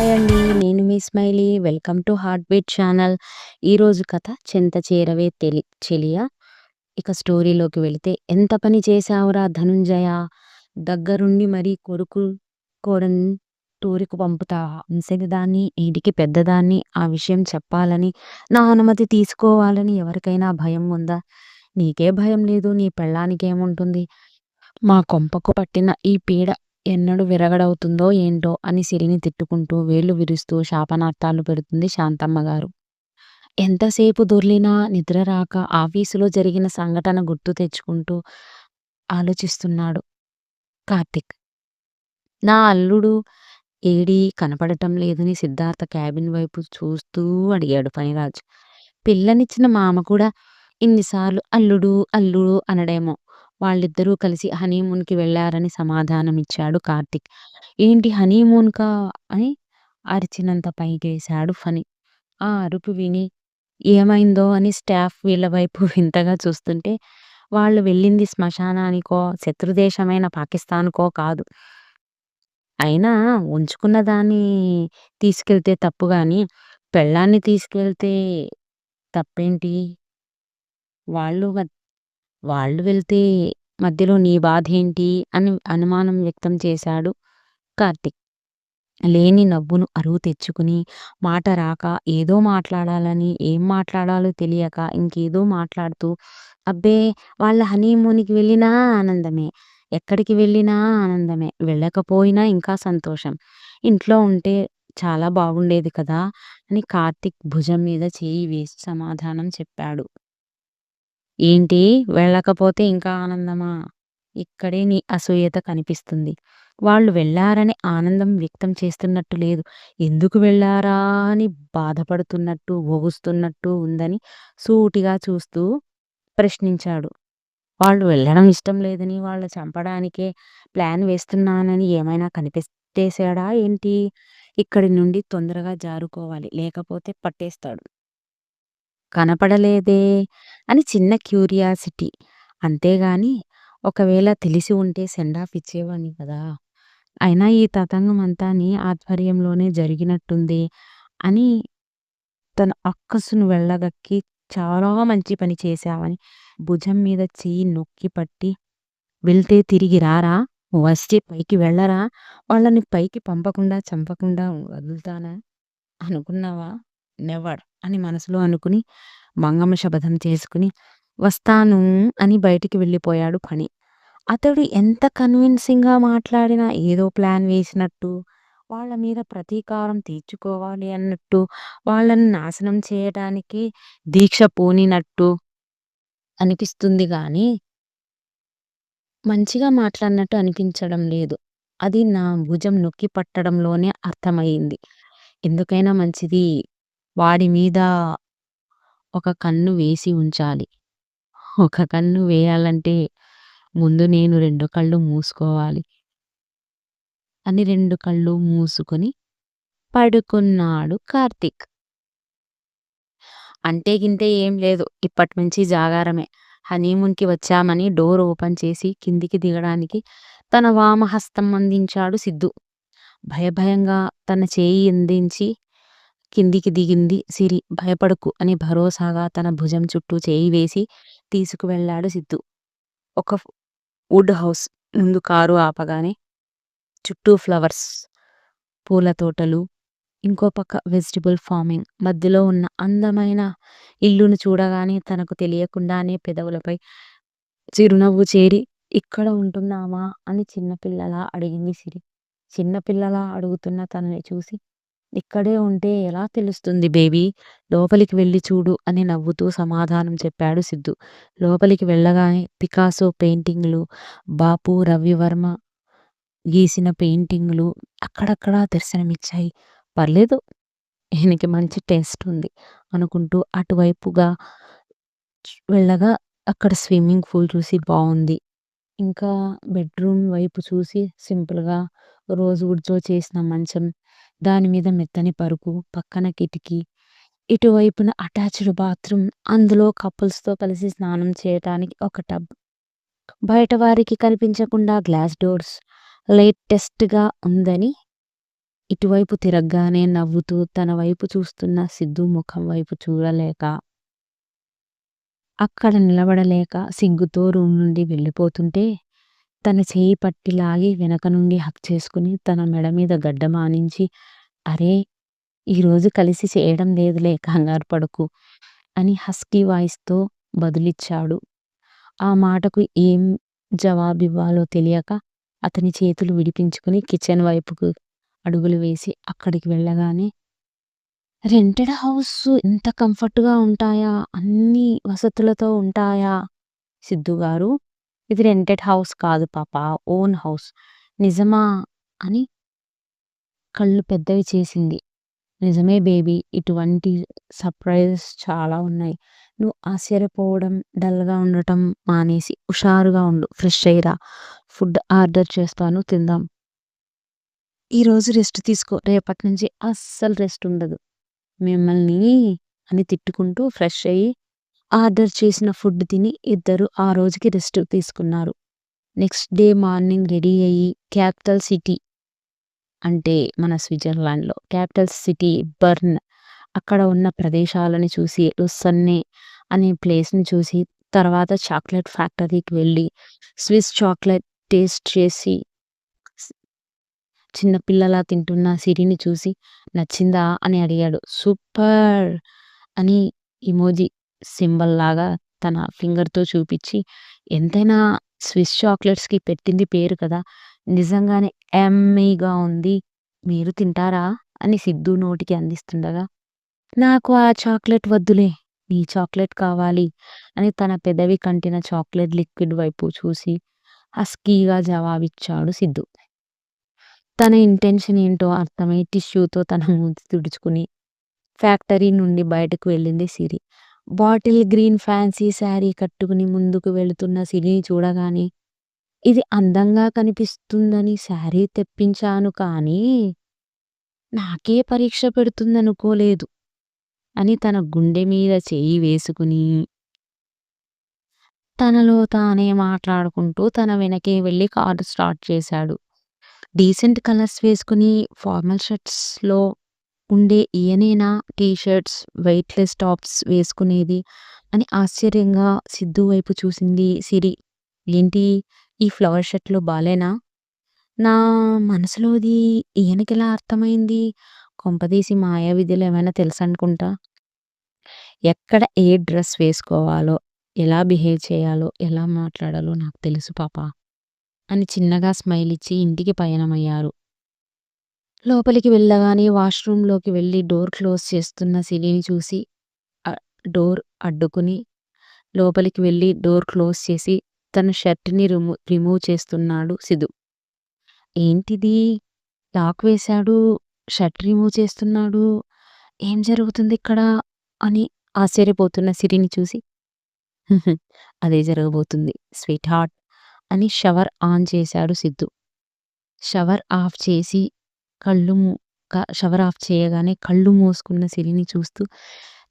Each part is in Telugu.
హాయ్ అండి. నేను మీ Smiley. Welcome to heartbeat channel. ఈరోజు కథ 'చెంత చేరవే తెలి చెలియా' ఇక స్టోరీలోకి వెళితే ఎంత పని చేశావురా ధనుంజయ! దగ్గరుండి మరీ కొడుకు కోడన్ టూరికి పంపుతావా? ముసలిదాన్ని, ఇంటికి పెద్దదాన్ని ఆ విషయం చెప్పాలని, నా అనుమతి తీసుకోవాలని ఎవరికైనా భయం ఉందా? నీకే భయం లేదు. నీ పెళ్ళానికేముంటుంది? మా కొంపకు పట్టిన ఈ పీడ ఎన్నడు విరగడవుతుందో ఏంటో అని సిరిని తిట్టుకుంటూ, వేళ్ళు విరుస్తూ శాపనార్థాలు పెడుతుంది శాంతమ్మగారు. ఎంతసేపు దొర్లినా నిద్ర రాక ఆఫీసులో జరిగిన సంఘటన గుర్తు తెచ్చుకుంటూ ఆలోచిస్తున్నాడు కార్తీక్. నా అల్లుడు ఏడీ కనపడటం లేదని సిద్ధార్థ క్యాబిన్ వైపు చూస్తూ అడిగాడు ఫణిరాజ్. పిల్లనిచ్చిన మామ కూడా ఇన్నిసార్లు అల్లుడు అల్లుడు అనడేమో. వాళ్ళిద్దరూ కలిసి హనీమూన్కి వెళ్ళారని సమాధానమిచ్చాడు కార్తీక్. ఏంటి హనీమూన్ కా అని అరిచినంత పైకేశాడు ఫణి. ఆ అరుపు విని ఏమైందో అని స్టాఫ్ వీళ్ళ వైపు వింతగా చూస్తుంటే వాళ్ళు వెళ్ళింది శ్మశానానికో, శత్రుదేశమైన పాకిస్తాన్కో కాదు. అయినా ఉంచుకున్న దాన్ని తీసుకెళ్తే తప్పు తప్పుగాని, పెళ్ళాన్ని తీసుకెళ్తే తప్పేంటి? వాళ్ళు వాళ్ళు వెళ్తే మధ్యలో నీ బాధేంటి? అని అనుమానం వ్యక్తం చేశాడు కార్తీక్. లేని నవ్వును అరువు తెచ్చుకుని, మాట రాక, ఏదో మాట్లాడాలని, ఏం మాట్లాడాలో తెలియక ఇంకేదో మాట్లాడుతూ అబ్బే! వాళ్ళ హనీమూన్‌కి వెళ్ళినా ఆనందమే. ఎక్కడికి వెళ్ళినా ఆనందమే. వెళ్ళకపోయినా ఇంకా సంతోషం. ఇంట్లో ఉంటే చాలా బాగుండేది కదా! అని కార్తిక్ భుజం మీద చేయి వేసి సమాధానం చెప్పాడు. ఏంటి వెళ్ళకపోతే ఇంకా ఆనందమా? ఇక్కడే నీ అసూయత కనిపిస్తుంది. వాళ్ళు వెళ్ళారని ఆనందం వ్యక్తం చేస్తున్నట్టు లేదు. ఎందుకు వెళ్ళారా అని బాధపడుతున్నట్టు, ఒగుస్తున్నట్టు ఉందని సూటిగా చూస్తూ ప్రశ్నించాడు. వాళ్ళు వెళ్ళడం ఇష్టం లేదని, వాళ్ళు చంపడానికే ప్లాన్ వేస్తున్నానని ఏమైనా కనిపెట్టేశాడా ఏంటి? ఇక్కడి నుండి తొందరగా జారుకోవాలి. లేకపోతే పట్టేస్తాడు. కనపడలేదే అని చిన్న క్యూరియాసిటీ. అంతేగాని ఒకవేళ తెలిసి ఉంటే సెండాఫ్ ఇచ్చేవాడిని కదా! అయినా ఈ తతంగం అంతా నీ ఆధ్వర్యంలోనే జరిగినట్టుంది అని తన అక్కసును వెళ్ళగక్కి చాలా మంచి పని చేశావని భుజం మీద చెయ్యి నొక్కి పట్టి వెళ్తే తిరిగి రారా? వస్తే పైకి వెళ్ళరా? వాళ్ళని పైకి పంపకుండా చంపకుండా వదులుతానా అనుకున్నావా? నెవర్ అని మనసులో అనుకుని మంగమ్మ శపథం చేసుకుని వస్తాను అని బయటికి వెళ్ళిపోయాడు పని అతడు ఎంత కన్విన్సింగ్‌గా మాట్లాడినా ఏదో ప్లాన్ వేసినట్టు, వాళ్ళ మీద ప్రతీకారం తీర్చుకోవాలి అన్నట్టు, వాళ్ళని నాశనం చేయటానికి దీక్ష పోనినట్టు అనిపిస్తుంది కానీ మంచిగా మాట్లాడినట్టు అనిపించడం లేదు. అది నా భుజం నొక్కి పట్టడంలోనే అర్థమైంది ఎందుకైనా మంచిది వాడి మీద ఒక కన్ను వేసి ఉంచాలి. ఒక కన్ను వేయాలంటే ముందు నేను రెండు కళ్ళు మూసుకోవాలి. అని రెండు కళ్ళు మూసుకొని పడుకున్నాడు కార్తీక్. అంటే గింతే ఏం లేదు. ఇప్పటి నుంచి జాగారమే. హనీమూన్‌కి వచ్చామని డోర్ ఓపెన్ చేసి కిందికి దిగడానికి తన వామహస్తం అందించాడు సిద్ధు. భయభయంగా తన చేయి అందించి కిందికి దిగింది సిరి. భయపడకు అని భరోసాగా తన భుజం చుట్టూ చేయి వేసి తీసుకువెళ్ళాడు సిద్ధు. ఒక వుడ్ హౌస్ ముందు కారు ఆపగానే చుట్టూ ఫ్లవర్స్, పూల తోటలు, ఇంకో పక్క వెజిటబుల్ ఫార్మింగ్. మధ్యలో ఉన్న అందమైన ఇల్లును చూడగానే తనకు తెలియకుండానే పెదవులపై చిరునవ్వు చేరి ఇక్కడ ఉంటున్నామా అని చిన్నపిల్లలా అడిగింది సిరి. చిన్నపిల్లలా అడుగుతున్న తనని చూసి ఇక్కడే ఉంటే ఎలా తెలుస్తుంది బేబీ? లోపలికి వెళ్ళి చూడు అని నవ్వుతూ సమాధానం చెప్పాడు సిద్ధు. లోపలికి వెళ్ళగానే పికాసో పెయింటింగ్లు బాపు రవివర్మ గీసిన పెయింటింగ్లు అక్కడక్కడా దర్శనమిచ్చాయి. పర్లేదు ఈయనకి మంచి టేస్ట్ ఉంది అనుకుంటూ అటువైపుగా వెళ్ళగా అక్కడ స్విమ్మింగ్ పూల్ చూసి బాగుంది ఇంకా బెడ్‌రూమ్ వైపు చూసి సింపుల్‌గా రోజు ఉడ్జో చేసిన మంచం, దాని మీద మెత్తని పరుపు, పక్కన కిటికీ, ఇటువైపున అటాచ్డ్ బాత్రూమ్, అందులో కపుల్స్‌తో కలిసి స్నానం చేయటానికి ఒక టబ్. బయట వారికి కనిపించకుండా గ్లాస్ డోర్స్. లేటెస్ట్‌గా ఉందని ఇటువైపు తిరగ్గానే నవ్వుతూ తన వైపు చూస్తున్న సిద్ధు ముఖం వైపు చూడలేక అక్కడ నిలబడలేక సిగ్గుతో రూమ్ నుండి వెళ్ళిపోతుంటే తన చేయి పట్టి లాగి వెనక నుండి హక్ చేసుకుని తన మెడ మీద గడ్డ మానించి అరే ఈరోజు కలిసి చేయడం లేదులే కంగారు పడుకు అని హస్కీ వాయిస్తో బదులిచ్చాడు ఆ మాటకు ఏం జవాబివ్వాలో తెలియక అతని చేతులు విడిపించుకుని కిచెన్ వైపుకు అడుగులు వేసి అక్కడికి వెళ్ళగానే రెంటెడ్ హౌస్ ఎంత కంఫర్ట్‌గా ఉంటాయా? అన్ని వసతులతో ఉంటాయా? సిద్ధు గారు, ఇది రెంటెడ్ హౌస్ కాదు పాప ఓన్ హౌస్. నిజమా? అని కళ్ళు పెద్దవి చేసింది. నిజమే బేబీ. ఇటువంటి సర్ప్రైజెస్ చాలా ఉన్నాయి. నువ్వు ఆశ్చర్యపోవడం, డల్‌గా ఉండటం మానేసి హుషారుగా ఉండు. ఫ్రెష్ అయ్యిరా. ఫుడ్ ఆర్డర్ చేస్తాను తిందాం. ఈరోజు రెస్ట్ తీసుకో. రేపటి నుంచి అస్సలు రెస్ట్ ఉండదు. మిమ్మల్ని అని తిట్టుకుంటూ ఫ్రెష్ అయ్యి ఆర్డర్ చేసిన ఫుడ్ తిని ఇద్దరు ఆ రోజుకి రెస్ట్ తీసుకున్నారు. నెక్స్ట్ డే మార్నింగ్ రెడీ అయ్యి క్యాపిటల్ సిటీ అంటే మన స్విట్జర్లాండ్‌లో క్యాపిటల్ సిటీ బర్న్ అక్కడ ఉన్న ప్రదేశాలను చూసి లుసన్నే అనే ప్లేస్‌ని చూసి తర్వాత చాక్లెట్ ఫ్యాక్టరీకి వెళ్ళి స్విస్ చాక్లెట్ టేస్ట్ చేసి చిన్నపిల్లల తింటున్న సిరిని చూసి నచ్చిందా అని అడిగాడు. సూపర్! అని ఇమోజీ సింబల్ లాగా తన ఫింగర్‌తో చూపించి ఎంతైనా స్విస్ చాక్లెట్స్‌కి పెట్టింది పేరు కదా! నిజంగానే యమ్మీగా ఉంది. మీరు తింటారా? అని సిద్ధు నోటికి అందిస్తుండగా నాకు ఆ చాక్లెట్ వద్దులే. నీ చాక్లెట్ కావాలి అని తన పెదవి కంటిన చాక్లెట్ లిక్విడ్ వైపు చూసి హస్కీగా జవాబిచ్చాడు సిద్ధు. తన ఇంటెన్షన్ ఏంటో అర్థమై టిష్యూతో తన ముందు తుడుచుకుని ఫ్యాక్టరీ నుండి బయటకు వెళ్ళింది Siri. Bottle green fancy sari కట్టుకుని ముందుకు వెళుతున్న సిరిని చూడగానే ఇది అందంగా కనిపిస్తుందని శారీ తెప్పించాను కానీ నాకే పరీక్ష పెడుతుందనుకోలేదు అని తన గుండె మీద చేయి వేసుకుని తనలో తానే మాట్లాడుకుంటూ తన వెనకే వెళ్ళి కారు స్టార్ట్ చేశాడు. డీసెంట్ కలర్స్ వేసుకుని ఫార్మల్ షర్ట్స్‌లో ఉండే ఈయనేనా టీ షర్ట్స్, వెయిట్‌లెస్ టాప్స్ వేసుకునేది అని ఆశ్చర్యంగా సిద్ధు వైపు చూసింది సిరి. ఏంటి ఈ ఫ్లవర్ షర్ట్లు బాలేనా? నా మనసులోది ఈయనకెలా అర్థమైంది? కొంపదీసి మాయా విధులు ఏమైనా తెలుసనుకుంటా. ఎక్కడ ఏ డ్రెస్ వేసుకోవాలో, ఎలా బిహేవ్ చేయాలో, ఎలా మాట్లాడాలో నాకు తెలుసు పాప అని చిన్నగా స్మైల్ ఇచ్చి ఇంటికి పయనమయ్యారు. లోపలికి వెళ్ళగానే వాష్‌రూమ్‌లోకి వెళ్ళి డోర్ క్లోజ్ చేస్తున్న సిరిని చూసి డోర్ అడ్డుకుని లోపలికి వెళ్ళి డోర్ క్లోజ్ చేసి తన షర్ట్‌ని రిమూ రిమూవ్ చేస్తున్నాడు సిధు. ఏంటిది? లాక్ వేశాడు. షర్ట్ రిమూవ్ చేస్తున్నాడు. ఏం జరుగుతుంది ఇక్కడ అని ఆశ్చర్యపోతున్న సిరిని చూసి అదే జరగబోతుంది స్వీట్ హార్ట్ అని షవర్ ఆన్ చేశాడు సిద్ధు. షవర్ ఆఫ్ చేసి కళ్ళు షవర్ ఆఫ్ చేయగానే కళ్ళు మూసుకున్న సిరిని చూస్తూ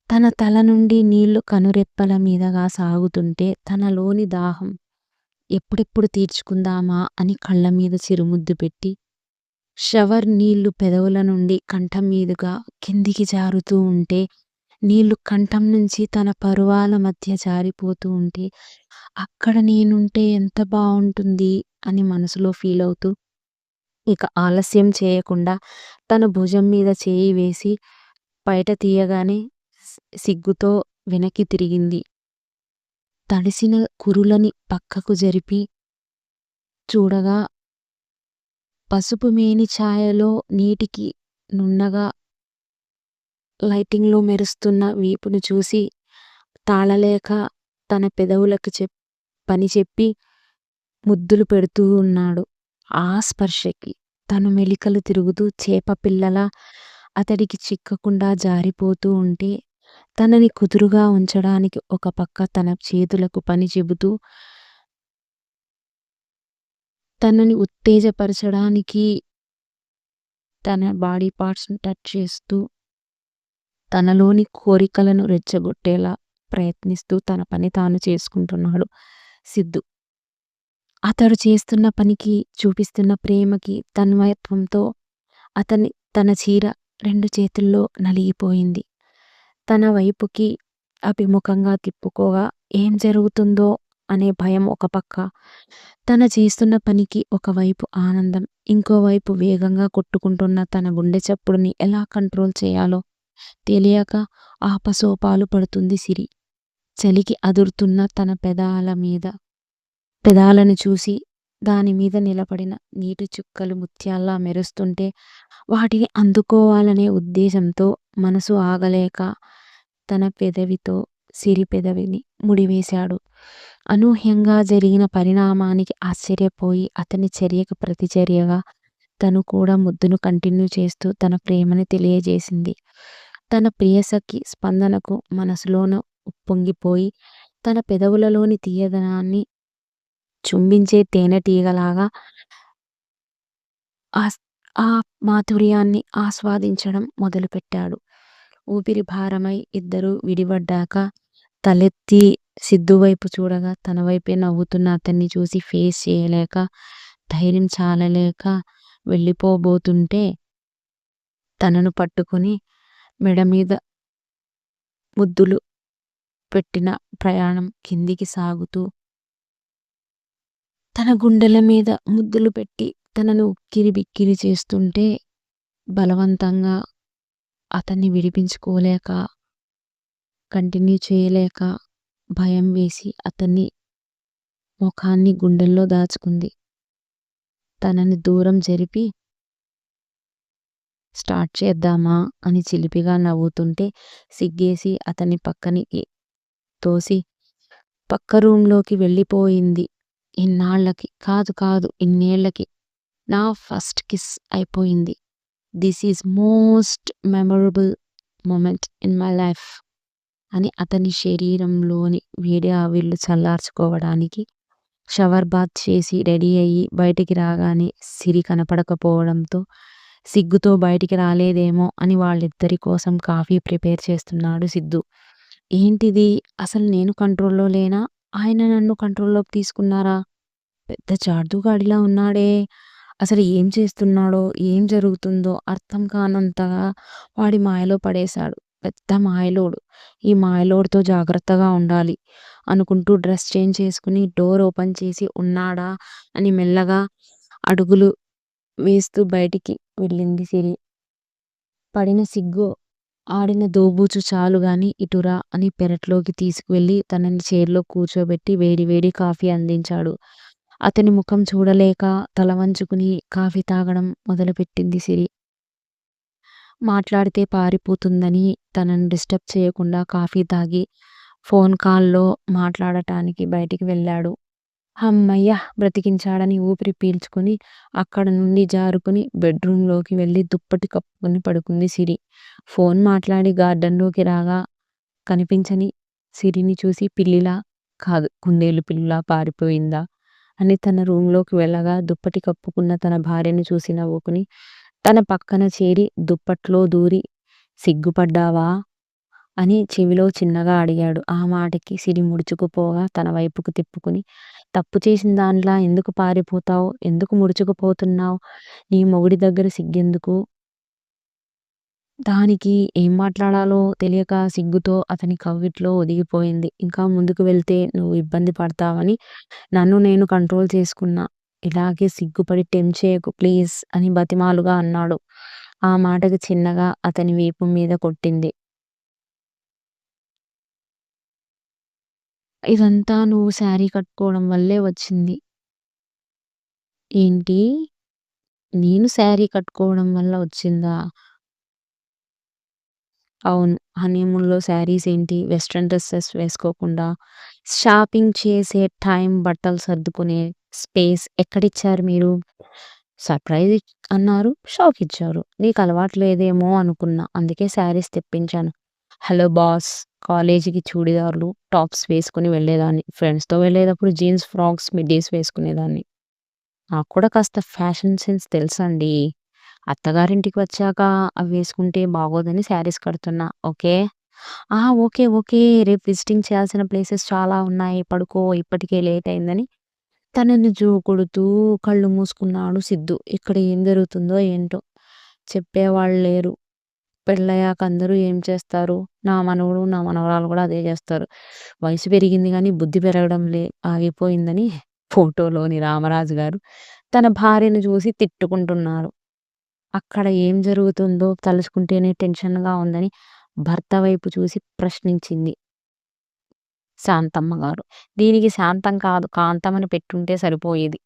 తన తల నుండి నీళ్ళు కనురెప్పల మీదగా సాగుతుంటే తనలోని దాహం ఎప్పుడెప్పుడు తీర్చుకుందామా అని కళ్ళ మీద చిరుముద్దు పెట్టి షవర్ నీళ్ళు పెదవుల నుండి కంఠం మీదుగా కిందికి జారుతూ ఉంటే నీళ్ళు కంఠం నుంచి తన పరువాల మధ్య జారిపోతూ ఉంటే అక్కడ నేనుంటే ఎంత బాగుంటుంది అని మనసులో ఫీల్ అవుతూ ఇక ఆలస్యం చేయకుండా తన భుజం మీద చేయి వేసి బయట తీయగానే సిగ్గుతో వెనక్కి తిరిగింది. తడిసిన కురులని పక్కకు జరిపి చూడగా పసుపు మేని ఛాయలో నీటికి నున్నగా లైటింగ్‌లో మెరుస్తున్న వీపును చూసి తాళలేక తన పెదవులకు చెప్ పని చెప్పి ముద్దులు పెడుతూ ఉన్నాడు. ఆ స్పర్శకి తను మెలికలు తిరుగుతూ చేప పిల్లల అతడికి చిక్కకుండా జారిపోతూ ఉంటే తనని కుదురుగా ఉంచడానికి ఒక పక్క తన చేతులకు పని చెబుతూ తనని ఉత్తేజపరచడానికి తన బాడీ పార్ట్స్‌ని టచ్ చేస్తూ తనలోని కోరికలను రెచ్చగొట్టేలా ప్రయత్నిస్తూ తన పని తాను చేసుకుంటున్నాడు సిద్ధు. అతడు చేస్తున్న పనికి, చూపిస్తున్న ప్రేమకి, తన్మయత్వంతో అతని తన చీర రెండు చేతుల్లో నలిగిపోయింది. తన వైపుకి అభిముఖంగా తిప్పుకోగా ఏం జరుగుతుందో అనే భయం ఒక పక్క. తన చేస్తున్న పనికి ఒకవైపు ఆనందం. ఇంకోవైపు వేగంగా కొట్టుకుంటున్న తన గుండె చప్పుడుని ఎలా కంట్రోల్ చేయాలో తెలియక ఆపసోపాలు పడుతుంది సిరి. చలికి అదురుతున్న తన పెదాల మీద పెదాలను చూసి దాని మీద నిలబడిన నీటి చుక్కలు ముత్యాల్లా మెరుస్తుంటే వాటిని అందుకోవాలనే ఉద్దేశంతో మనసు ఆగలేక తన పెదవితో సిరి పెదవిని ముడివేశాడు. అనూహ్యంగా జరిగిన పరిణామానికి ఆశ్చర్యపోయి అతని చర్యకు ప్రతిచర్యగా తను కూడా ముద్దును కంటిన్యూ చేస్తూ తన ప్రేమని తెలియజేసింది. తన ప్రియసఖి స్పందనకు మనసులోన ఉప్పొంగిపోయి తన పెదవులలోని తీయదనాన్ని చుంబించే తేనెటీగలాగా ఆస్ ఆ మాధుర్యాన్ని ఆస్వాదించడం మొదలుపెట్టాడు. ఊపిరి భారమై ఇద్దరూ విడివడ్డాక తలెత్తి సిద్ధు వైపు చూడగా తన వైపే నవ్వుతున్న అతన్ని చూసి ఫేస్ చేయలేక, ధైర్యం చాలలేక వెళ్ళిపోబోతుంటే తనను పట్టుకుని మెడమీద ముద్దులు పెట్టిన ప్రయాణం కిందికి సాగుతూ తన గుండెల మీద ముద్దులు పెట్టి తనను ఉక్కిరి బిక్కిరి చేస్తుంటే బలవంతంగా అతన్ని విడిపించుకోలేక కంటిన్యూ చేయలేక భయం వేసి అతన్ని ముఖాన్ని గుండెల్లో దాచుకుంది. తనని దూరం జరిపి స్టార్ట్ చేద్దామా అని చిలిపిగా నవ్వుతుంటే సిగ్గేసి అతని పక్కనికి తోసి పక్క రూంలోకి వెళ్ళిపోయింది. ఇన్నాళ్ళకి కాదు కాదు ఇన్నేళ్ళకి నా ఫస్ట్ కిస్ అయిపోయింది. This is most memorable moment in my life అని అతని శరీరంలోని వేడి ఆవిళ్ళు చల్లార్చుకోవడానికి షవర్ బాత్ చేసి రెడీ అయ్యి బయటికి రాగానే సిరి కనపడకపోవడంతో సిగ్గుతో బయటికి రాలేదేమో అని వాళ్ళిద్దరి కోసం కాఫీ ప్రిపేర్ చేస్తున్నాడు సిద్ధు. ఏంటిది అసలు నేను కంట్రోల్లో లేనా? ఆయన నన్ను కంట్రోల్లోకి తీసుకున్నారా? పెద్ద చార్దుగాడిలా ఉన్నాడే! అసలు ఏం చేస్తున్నాడో, ఏం జరుగుతుందో అర్థం కానంతగా వాడి మాయలో పడేశాడు. పెద్ద మాయలోడు. ఈ మాయలోడుతో జాగ్రత్తగా ఉండాలి అనుకుంటూ డ్రెస్ చేంజ్ చేసుకుని డోర్ ఓపెన్ చేసి ఉన్నాడా అని మెల్లగా అడుగులు వేస్తూ బయటికి వెళ్ళింది సిరి. పడిన సిగ్గు ఆడిన దోబూచు చాలు గాని ఇటురా అని పెరట్లోకి తీసుకువెళ్ళి తనని చైర్లో కూర్చోబెట్టి వేడి వేడి కాఫీ అందించాడు. అతని ముఖం చూడలేక తల వంచుకుని కాఫీ తాగడం మొదలుపెట్టింది సిరి. మాట్లాడితే పారిపోతుందని తనను డిస్టర్బ్ చేయకుండా కాఫీ తాగి ఫోన్ కాల్లో మాట్లాడటానికి బయటికి వెళ్ళాడు. హమ్మయ్య! బ్రతికించాడని ఊపిరి పీల్చుకుని అక్కడ నుండి జారుకుని బెడ్రూమ్లోకి వెళ్ళి దుప్పటి కప్పుకుని పడుకుంది సిరి. ఫోన్ మాట్లాడి గార్డెన్లోకి రాగా కనిపించని సిరిని చూసి పిల్లిలా కాదు కుందేలు పిల్లిలా పారిపోయిందా అని తన రూంలోకి వెళ్ళగా దుప్పటి కప్పుకున్న తన భార్యను చూసి నవ్వుకుని తన పక్కన చేరి దుప్పట్లో దూరి సిగ్గుపడ్డావా? అని చెవిలో చిన్నగా అడిగాడు. ఆ మాటకి సిరి ముడుచుకుపోగా తన వైపుకు తిప్పుకుని తప్పు చేసిన దానిలా ఎందుకు పారిపోతావు ఎందుకు ముడుచుకుపోతున్నావు నీ మొగుడి దగ్గర సిగ్గెందుకు? దానికి ఏం మాట్లాడాలో తెలియక సిగ్గుతో అతని కవిట్లో ఒదిగిపోయింది. ఇంకా ముందుకు వెళ్తే నువ్వు ఇబ్బంది పడతావని నన్ను నేను కంట్రోల్ చేసుకున్నా. ఇలాగే సిగ్గుపడి టెంప్ చేయకు ప్లీజ్ అని బతిమాలుగా అన్నాడు. ఆ మాటకు చిన్నగా అతని వీపు మీద కొట్టింది. ఇదంతా నువ్వు శారీ కట్టుకోవడం వల్లే వచ్చింది. ఏంటి? నేను శారీ కట్టుకోవడం వల్ల వచ్చిందా? అవును. హనీమూన్‌లో శారీస్ ఏంటి వెస్టర్న్ డ్రెసెస్ వేసుకోకుండా షాపింగ్ చేసే టైం, బట్టలు సర్దుకునే స్పేస్ ఎక్కడిచ్చారు మీరు? సర్ప్రైజ్ ఇచ్ అన్నారు. షాక్ ఇచ్చారు. నీకు అలవాటు లేదేమో అనుకున్నా. అందుకే శారీస్ తెప్పించాను. Hello boss! కాలేజీకి చూడిదార్లు, టాప్స్ వేసుకొని వెళ్ళేదాన్ని. ఫ్రెండ్స్‌తో వెళ్ళేటప్పుడు జీన్స్ ఫ్రాక్స్, మిడ్డీస్ వేసుకునేదాన్ని. నాకు కూడా కాస్త ఫ్యాషన్ సెన్స్ తెలుసండి. అత్తగారింటికి వచ్చాక అవి వేసుకుంటే బాగోదని శారీస్ కడుతున్నా. ఓకే. ఆ! ఓకే. ఓకే. రేపు విజిటింగ్ చేయాల్సిన ప్లేసెస్ చాలా ఉన్నాయి. పడుకో ఇప్పటికే లేట్ అయిందని తనని జోకొడుతూ కళ్ళు మూసుకున్నాడు సిద్ధు. ఇక్కడ ఏం జరుగుతుందో ఏంటో! చెప్పేవాళ్ళు లేరు. పెళ్ళయ్యాక అందరూ ఏం చేస్తారు? నా మనవడు, నా మనవరాలు కూడా అదే చేస్తారు. వయసు పెరిగింది కానీ బుద్ధి పెరగడం లే ఆగిపోయిందని ఫోటోలోని రామరాజు గారు తన భార్యను చూసి తిట్టుకుంటున్నారు. అక్కడ ఏం జరుగుతుందో తలుచుకుంటేనే టెన్షన్‌గా ఉందని భర్త వైపు చూసి ప్రశ్నించింది. శాంతమ్మ గారు. దీనికి శాంతం కాదు కాంతమని పెట్టుంటే సరిపోయేది.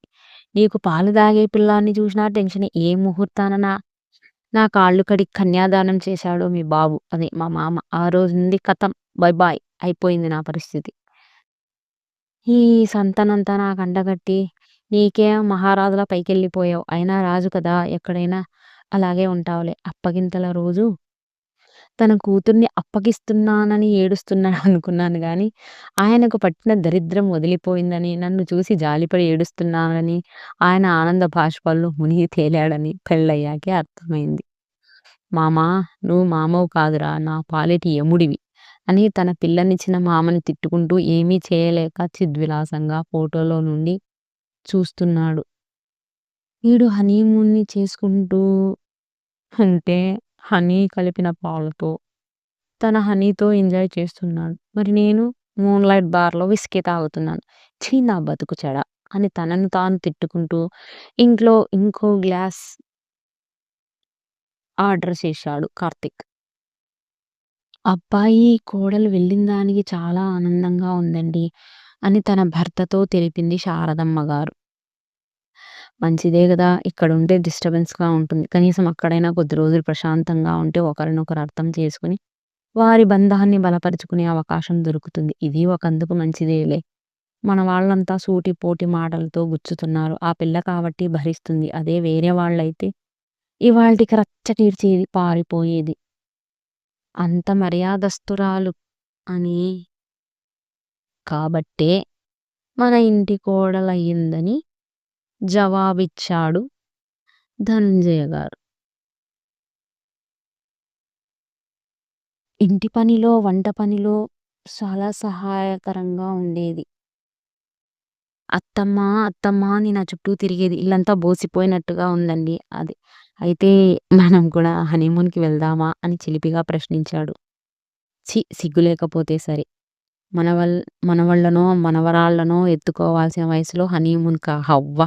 నీకు పాలు తాగే పిల్లాన్ని చూసినా టెన్షన్ ఏ ముహూర్తాన నా నా కాళ్ళు కడిగి కన్యాదానం చేశాడో మీ బాబు అదే మా మామ. ఆ రోజు నుండి కథం బై బాయ్ అయిపోయింది నా పరిస్థితి. ఈ సంతనంతా నాకు అండగట్టి నీకేం మహారాజుల పైకెళ్ళిపోయావు. అయినా రాజు కదా! ఎక్కడైనా అలాగే ఉంటావులే. అప్పగింతల రోజు తన కూతుర్ని అప్పగిస్తున్నానని ఏడుస్తున్నాడనుకున్నాను కానీ ఆయనకు పట్టిన దరిద్రం వదిలిపోయిందని, నన్ను చూసి జాలిపడి ఏడుస్తున్నానని, ఆయన ఆనంద బాష్పాల్లో మునిగి తేలాడని పెళ్ళయ్యాకే అర్థమైంది. మామా! నువ్వు మామవు కాదురా! నా పాలేటి యముడివి అని తన పిల్లనిచ్చిన మామని తిట్టుకుంటూ ఏమీ చేయలేక చిద్విలాసంగా ఫోటోలో నుండి చూస్తున్నాడు. వీడు హనీమూన్‌ని చేసుకుంటూ అంటే హనీ కలిపిన పాలతో, తన హనీతో ఎంజాయ్ చేస్తున్నాడు. మరి నేను మూన్‌లైట్ బార్‌లో విస్కీ తాగుతున్నాను. ఛీ! నా బతుకు చెడ అని తనను తాను తిట్టుకుంటూ ఇంట్లో ఇంకో గ్లాస్ ఆర్డర్ చేశాడు కార్తిక్ అబ్బాయి, కోడలు వెళ్ళిన దానికి చాలా ఆనందంగా ఉందండి అని తన భర్తతో తెలిపింది శారదమ్మ గారు. మంచిదే కదా ఇక్కడ ఉంటే డిస్టర్బెన్స్‌గా ఉంటుంది. కనీసం అక్కడైనా కొద్ది రోజులు ప్రశాంతంగా ఉంటే ఒకరినొకరు అర్థం చేసుకొని, వారి బంధాన్ని బలపరుచుకునే అవకాశం దొరుకుతుంది. ఇది ఒకందుకు మంచిదేలే. మన వాళ్ళంతా సూటిపోటి మాటలతో గుచ్చుతున్నారు. ఆ పిల్ల కాబట్టి భరిస్తుంది. అదే వేరే వాళ్ళైతే రచ్చ తీర్చిది పారిపోయేది. అంత మర్యాదస్తురాలు అని కాబట్టే మన ఇంటి కోడలయ్యిందని జవాబిచ్చాడు ధనంజయ గారు. ఇంటి పనిలో, వంట పనిలో చాలా సహాయకరంగా ఉండేది. అత్తమ్మ అత్తమ్మ అని నా చుట్టూ తిరిగేది. ఇల్లంతా బోసిపోయినట్టుగా ఉందండి అది. అయితే మనం కూడా హనీమూన్‌కి వెళ్దామా? అని చిలిపిగా ప్రశ్నించాడు. ఛీ! సిగ్గు లేకపోతే సరే మనవల్ మనవళ్ళనో, మనవరాళ్ళనో ఎత్తుకోవాల్సిన వయసులో హనీమూన్‌కా హవ్వ!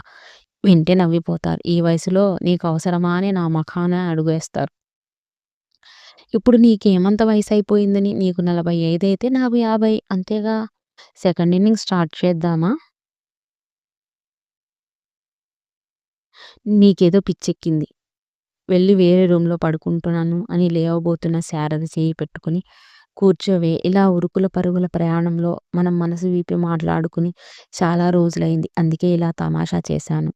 వింటే నవ్విపోతారు. ఈ వయసులో నీకవసరమా అని నా మఖాన అడుగేస్తారు. ఇప్పుడు నీకేమంత వయసయిపోయిందని? నీకు 45 అయితే నాకు 50 అంతేగా! సెకండ్ ఇన్నింగ్స్ స్టార్ట్ చేద్దామా? నీకేదో పిచ్చెక్కింది. వెళ్ళి వేరే రూమ్‌లో పడుకుంటున్నాను అని లేవబోతున్న శారద చేయి పెట్టుకుని కూర్చోవే. ఇలా ఉరుకుల పరుగుల ప్రయాణంలో మనం మనసు వీపి మాట్లాడుకుని చాలా రోజులైంది. అందుకే ఇలా తమాషా చేశాను.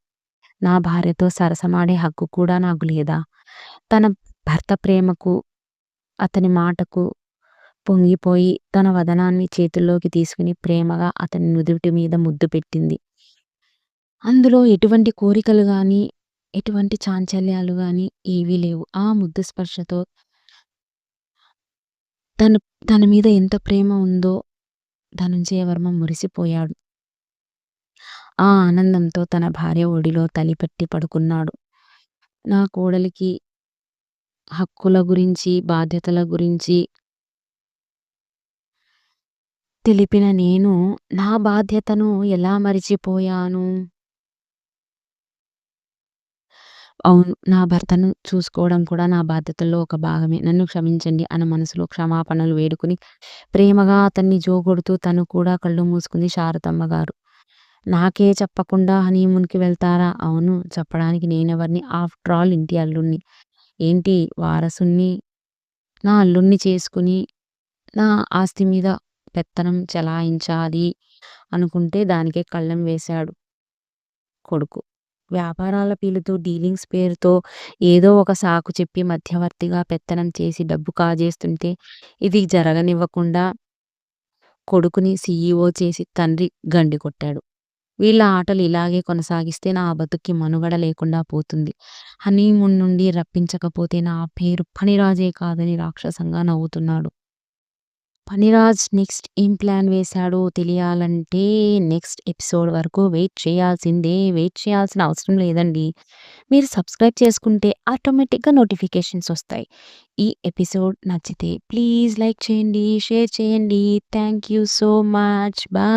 నా భార్యతో సరసమాడే హక్కు కూడా నాకు లేదా? తన భర్త ప్రేమకు, అతని మాటకు పొంగిపోయి తన వదనాన్ని చేతుల్లోకి తీసుకుని ప్రేమగా అతని నుదుటి మీద ముద్దు పెట్టింది. అందులో ఎటువంటి కోరికలు కానీ ఎటువంటి చాంచల్యాలు కానీ ఏవీ లేవు. ఆ ముద్దు స్పర్శతో తను తన మీద ఎంత ప్రేమ ఉందో ధనుంజయవర్మ మురిసిపోయాడు. ఆ ఆనందంతో తన భార్య ఒడిలో తలిపెట్టి పడుకున్నాడు. నా కోడలికి హక్కుల గురించి, బాధ్యతల గురించి తెలిపిన నేను నా బాధ్యతను ఎలా మరిచిపోయాను? అవును. నా భర్తను చూసుకోవడం కూడా నా బాధ్యతల్లో ఒక భాగమే. నన్ను క్షమించండి అని మనసులో క్షమాపణలు వేడుకుని ప్రేమగా అతన్ని జోగొడుతూ తను కూడా కళ్ళు మూసుకుంది శారదమ్మ గారు. నాకే చెప్పకుండా హనీమూన్‌కి వెళ్తారా? అవును. చెప్పడానికి నేనెవరిని? ఆఫ్టర్ ఆల్ ఇంటి అల్లుడ్ని ఏంటి వారసుడిని నా అల్లుణ్ణి చేసుకుని నా ఆస్తి మీద పెత్తనం చెలాయించాలి అనుకుంటే దానికే కళ్ళెం వేశాడు కొడుకు. వ్యాపారాల పేరుతో, డీలింగ్స్ పేరుతో ఏదో ఒక సాకు చెప్పి మధ్యవర్తిగా పెత్తనం చేసి డబ్బు కాజేస్తుంటే ఇది జరగనివ్వకుండా కొడుకుని సీఈఓ చేసి తండ్రి గండి కొట్టాడు వీళ్ళ ఆటలు ఇలాగే కొనసాగిస్తే నా బతుక్కి మనుగడ లేకుండా పోతుంది. హనీమూన్ నుండి రప్పించకపోతే నా పేరు పనిరాజే కాదని రాక్షసంగా నవ్వుతున్నాడు. పనిరాజ్ నెక్స్ట్ ఏం ప్లాన్ వేశాడో తెలియాలంటే నెక్స్ట్ ఎపిసోడ్ వరకు వెయిట్ చేయాల్సిందే. వెయిట్ చేయాల్సిన అవసరం లేదండి. మీరు సబ్స్క్రైబ్ చేసుకుంటే ఆటోమేటిక్‌గా నోటిఫికేషన్స్ వస్తాయి. ఈ ఎపిసోడ్ నచ్చితే ప్లీజ్ లైక్ చేయండి, షేర్ చేయండి. Thank you so much. Bye.